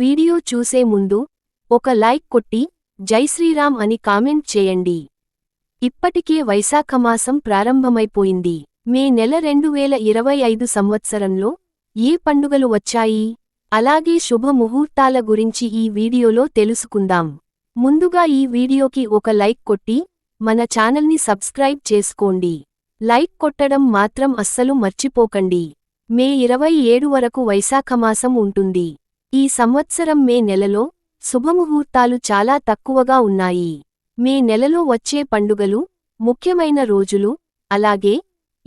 Video చూసే ముందు ఒక లైక్ కొట్టి జై శ్రీరామ్ అని కామెంట్ చేయండి. ఇప్పటికే వైశాఖమాసం ప్రారంభమైపోయింది. మే నెల రెండు వేల ఇరవై ఐదు సంవత్సరంలో ఏ పండుగలు వచ్చాయి? అలాగే శుభ ముహూర్తాల గురించి ఈ వీడియోలో తెలుసుకుందాం. ముందుగా ఈ వీడియోకి ఒక లైక్ కొట్టి మన ఛానల్ని సబ్స్క్రైబ్ చేసుకోండి. లైక్ కొట్టడం మాత్రం అస్సలు మర్చిపోకండి. మే ఇరవై ఏడు వరకు వైశాఖమాసం ఉంటుంది. ఈ సంవత్సరం మే నెలలో శుభముహూర్తాలు చాలా తక్కువగా ఉన్నాయి. మే నెలలో వచ్చే పండుగలు ముఖ్యమైన రోజులు అలాగే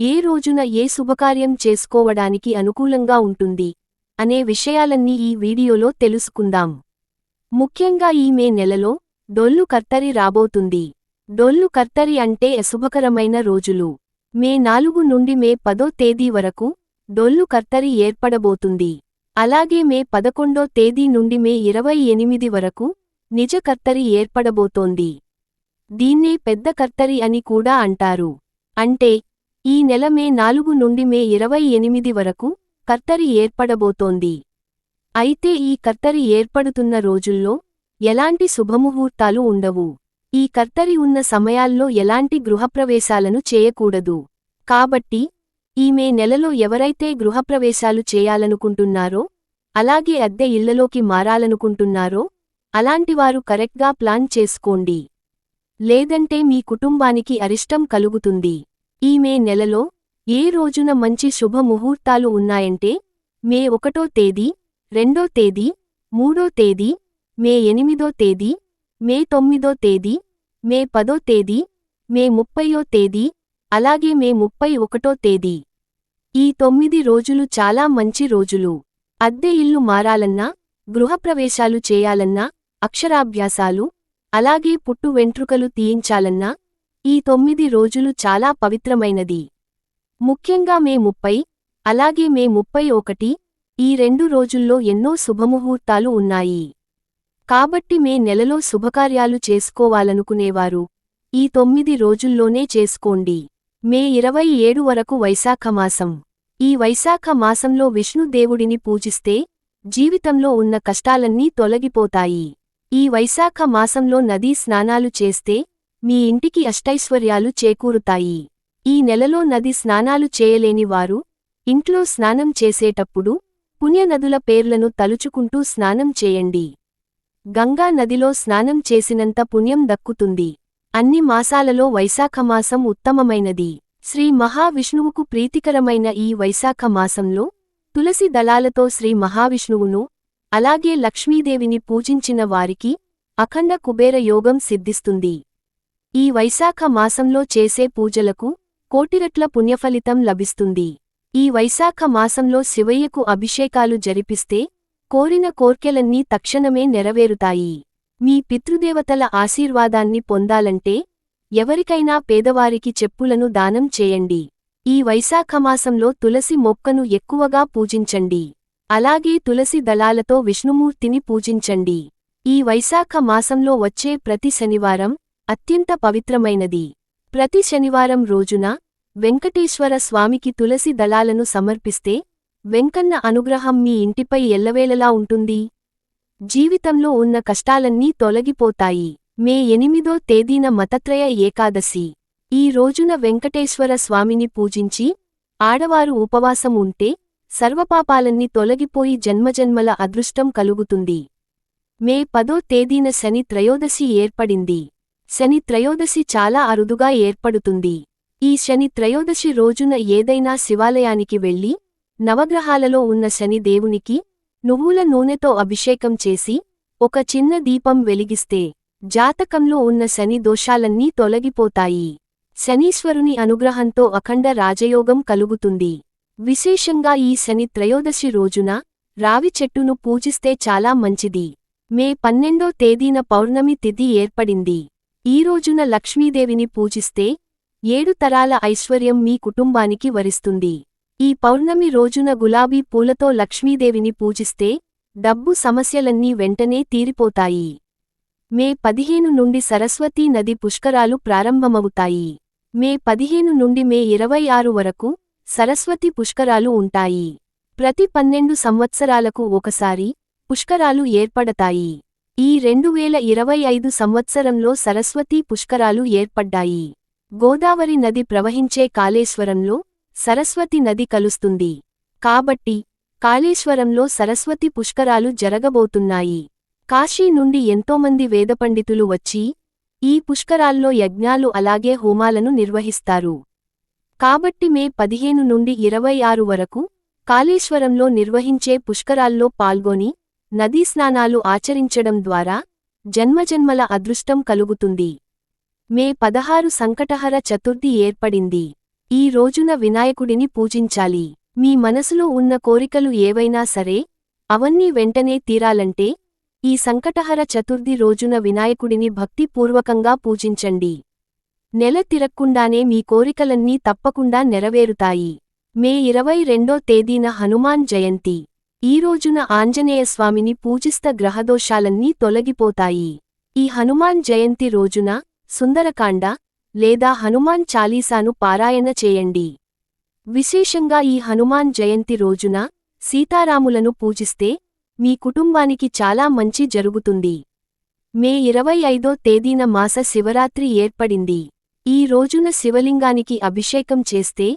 ఏ రోజున ఏ శుభకార్యం చేసుకోవడానికి అనుకూలంగా ఉంటుంది అనే విషయాలన్నీ ఈ వీడియోలో తెలుసుకుందాం. ముఖ్యంగా ఈ మే నెలలో డొల్లు కర్తరి రాబోతుంది. డొల్లు కర్తరి అంటే అశుభకరమైన రోజులు. మే నాలుగు నుండి మే పదో తేదీ వరకు డొల్లు కర్తరి ఏర్పడబోతుంది. అలాగే మే పదకొండో తేదీ నుండి మే ఇరవై ఎనిమిది వరకు నిజ కర్తరి ఏర్పడబోతోంది. దీన్నే పెద్ద కర్తరి అని కూడా అంటారు. అంటే ఈ నెల మే నాలుగు నుండి మే ఇరవై ఎనిమిది వరకు కర్తరి ఏర్పడబోతోంది. అయితే ఈ కర్తరి ఏర్పడుతున్న రోజుల్లో ఎలాంటి శుభముహూర్తాలు ఉండవు. ఈ కర్తరి ఉన్న సమయాల్లో ఎలాంటి గృహప్రవేశాలను చేయకూడదు. కాబట్టి ఈ మే నెలలో ఎవరైతే గృహప్రవేశాలు చేయాలనుకుంటున్నారో అలాగే అద్దె ఇళ్ళలోకి మారాలనుకుంటున్నారో అలాంటివారు కరెక్ట్గా ప్లాన్ చేసుకోండి. లేదంటే మీ కుటుంబానికి అరిష్టం కలుగుతుంది. ఈ మే నెలలో ఏ రోజున మంచి శుభ ముహూర్తాలు ఉన్నాయంటే మే ఒకటో తేదీ రెండో తేదీ మూడో తేదీ మే ఎనిమిదో తేదీ మే తొమ్మిదో తేదీ మే పదో తేదీ మే ముప్పయో తేదీ అలాగే మే ముప్పై ఒకటో తేదీ. ఈ తొమ్మిది రోజులు చాలా మంచి రోజులు. అద్దె ఇల్లు మారాలన్నా గృహప్రవేశాలు చేయాలన్నా అక్షరాభ్యాసాలు అలాగే పుట్టు వెంట్రుకలు తీయించాలన్నా ఈ తొమ్మిది రోజులు చాలా పవిత్రమైనది. ముఖ్యంగా మే ముప్పై అలాగే మే ముప్పై ఒకటి ఈ రెండు రోజుల్లో ఎన్నో శుభముహూర్తాలు ఉన్నాయి. కాబట్టి మే నెలలో శుభకార్యాలు చేసుకోవాలనుకునేవారు. ఈ తొమ్మిది రోజుల్లోనే చేసుకోండి. మే ఇరవై ఏడు వరకు వైశాఖమాసం ఈ వైశాఖ మాసంలో విష్ణుదేవుడిని పూజిస్తే జీవితంలో ఉన్న కష్టాలన్నీ తొలగిపోతాయి. ఈ వైశాఖ మాసంలో నదీ స్నానాలు చేస్తే మీ ఇంటికి అష్టైశ్వర్యాలు చేకూరుతాయి. ఈ నెలలో నది స్నానాలు చేయలేని వారు ఇంట్లో స్నానం చేసేటప్పుడు పుణ్యనదుల పేర్లను తలుచుకుంటూ స్నానం చేయండి. గంగా నదిలో స్నానం చేసినంత పుణ్యం దక్కుతుంది. అన్ని మాసాలలో వైశాఖమాసం ఉత్తమమైనది. శ్రీ మహావిష్ణువుకు ప్రీతికరమైన ఈ వైశాఖ మాసంలో తులసి దళాలతో శ్రీ మహావిష్ణువును అలాగే లక్ష్మీదేవిని పూజించిన వారికి అఖండ కుబేర యోగం సిద్ధిస్తుంది. ఈ వైశాఖ మాసంలో చేసే పూజలకు కోటిరట్ల పుణ్యఫలితం లభిస్తుంది. ఈ వైశాఖ మాసంలో శివయ్యకు అభిషేకాలు జరిపిస్తే కోరిన కోర్కెలన్నీ తక్షణమే నెరవేరుతాయి. మీ పితృదేవతల ఆశీర్వాదాన్ని పొందాలంటే ఎవరికైనా పేదవారికి చెప్పులను దానం చేయండి. ఈ వైశాఖమాసంలో తులసి మొక్కను ఎక్కువగా పూజించండి. అలాగే తులసి దళాలతో విష్ణుమూర్తిని పూజించండి. ఈ వైశాఖ మాసంలో వచ్చే ప్రతి శనివారం అత్యంత పవిత్రమైనది. ప్రతి శనివారం రోజున వెంకటేశ్వర స్వామికి తులసి దళాలను సమర్పిస్తే వెంకన్న అనుగ్రహం మీ ఇంటిపై ఎల్లవేళలా ఉంటుంది. జీవితంలో ఉన్న కష్టాలన్నీ తొలగిపోతాయి. మే ఎనిమిదో తేదీన మతత్రయ ఏకాదశి. ఈ రోజున వెంకటేశ్వర స్వామిని పూజించి ఆడవారు ఉపవాసం ఉంటే సర్వపాపాలన్నీ తొలగిపోయి జన్మజన్మల అదృష్టం కలుగుతుంది. మే పదో తేదీన శని త్రయోదశి ఏర్పడింది. శని త్రయోదశి చాలా అరుదుగా ఏర్పడుతుంది. ఈ శని త్రయోదశి రోజున ఏదైనా శివాలయానికి వెళ్ళి నవగ్రహాలలో ఉన్న శని దేవునికి నువ్వుల నూనెతో అభిషేకం చేసి ఒక చిన్న దీపం వెలిగిస్తే జాతకంలో ఉన్న శని దోషాలన్నీ తొలగిపోతాయి. శనీశ్వరుని అనుగ్రహంతో అఖండ రాజయోగం కలుగుతుంది. విశేషంగా ఈ శని త్రయోదశి రోజున రావి చెట్టును పూజిస్తే చాలా మంచిది. మే పన్నెండో తేదీన పౌర్ణమి తిథి ఏర్పడింది. ఈ రోజున లక్ష్మీదేవిని పూజిస్తే ఏడు తరాల ఐశ్వర్యం మీ కుటుంబానికి వరిస్తుంది. ఈ పౌర్ణమి రోజున గులాబీ పూలతో లక్ష్మీదేవిని పూజిస్తే డబ్బు సమస్యలన్నీ వెంటనే తీరిపోతాయి. మే పదిహేను నుండి సరస్వతీ నది పుష్కరాలు ప్రారంభమవుతాయి. మే పదిహేను నుండి మే ఇరవై ఆరు వరకు సరస్వతి పుష్కరాలు ఉంటాయి. ప్రతి పన్నెండు సంవత్సరాలకు ఒకసారి పుష్కరాలు ఏర్పడతాయి. ఈ రెండు వేల ఇరవై ఐదు సంవత్సరంలో సరస్వతీ పుష్కరాలు ఏర్పడ్డాయి. గోదావరి నది ప్రవహించే కాళేశ్వరంలో సరస్వతి నది కలుస్తుంది. కాబట్టి కాళేశ్వరంలో సరస్వతి పుష్కరాలు జరగబోతున్నాయి. కాశీ నుండి ఎంతోమంది వేదపండితులు వచ్చి ఈ పుష్కరాల్లో యజ్ఞాలు అలాగే హోమాలను నిర్వహిస్తారు. కాబట్టి మే పదిహేను నుండి ఇరవై ఆరు వరకు కాళేశ్వరంలో నిర్వహించే పుష్కరాల్లో పాల్గొని నదీ స్నానాలు ఆచరించడం ద్వారా జన్మజన్మల అదృష్టం కలుగుతుంది. మే పదహారు సంకటహర చతుర్థి ఏర్పడింది. ఈ రోజున వినాయకుడిని పూజించాలి. మీ మనసులో ఉన్న కోరికలు ఏవైనా సరే అవన్నీ వెంటనే తీరాలంటే ఈ సంకటహర చతుర్థి రోజున వినాయకుడిని భక్తిపూర్వకంగా పూజించండి. నెల తిరక్కుండానే మీ కోరికలన్నీ తప్పకుండా నెరవేరుతాయి. మే ఇరవై రెండో తేదీన హనుమాన్ జయంతి. ఈ రోజున ఆంజనేయస్వామిని పూజిస్త గ్రహదోషాలన్నీ తొలగిపోతాయి. ఈ హనుమాన్ జయంతి రోజున సుందరకాండ లేదా హనుమాన్ చాలీసాను పారాయణ చేయండి. విశేషంగా ఈ హనుమాన్ జయంతి రోజున సీతారాములను పూజిస్తే మీ కుటుంబానికి చాలా మంచి జరుగుతుంది. మే ఇరవై ఐదో తేదీన మాస శివరాత్రి ఏర్పడింది. ఈ రోజున శివలింగానికి అభిషేకం చేస్తే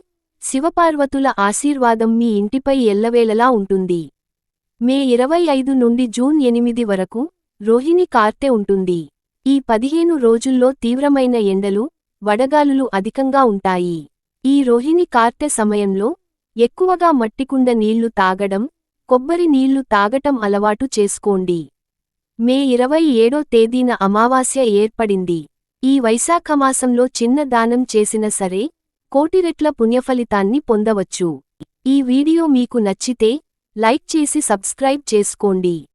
శివపార్వతుల ఆశీర్వాదం మీ ఇంటిపై ఎల్లవేళలా ఉంటుంది. మే ఇరవై ఐదు నుండి జూన్ ఎనిమిది వరకు రోహిణి కార్తె ఉంటుంది. ఈ పదిహేను రోజుల్లో తీవ్రమైన ఎండలు వడగాలులు అధికంగా ఉంటాయి. ఈ రోహిణి కార్తె సమయంలో ఎక్కువగా మట్టికుండ నీళ్ళు తాగడం కొబ్బరి నీళ్ళు తాగటం అలవాటు చేసుకోండి. మే ఇరవై ఏడో తేదీన అమావాస్య ఏర్పడింది. ఈ వైశాఖమాసంలో చిన్న దానం చేసిన సరే కోటిరెట్ల పుణ్యఫలితాన్ని పొందవచ్చు. ఈ వీడియో మీకు నచ్చితే లైక్ చేసి సబ్స్క్రైబ్ చేసుకోండి.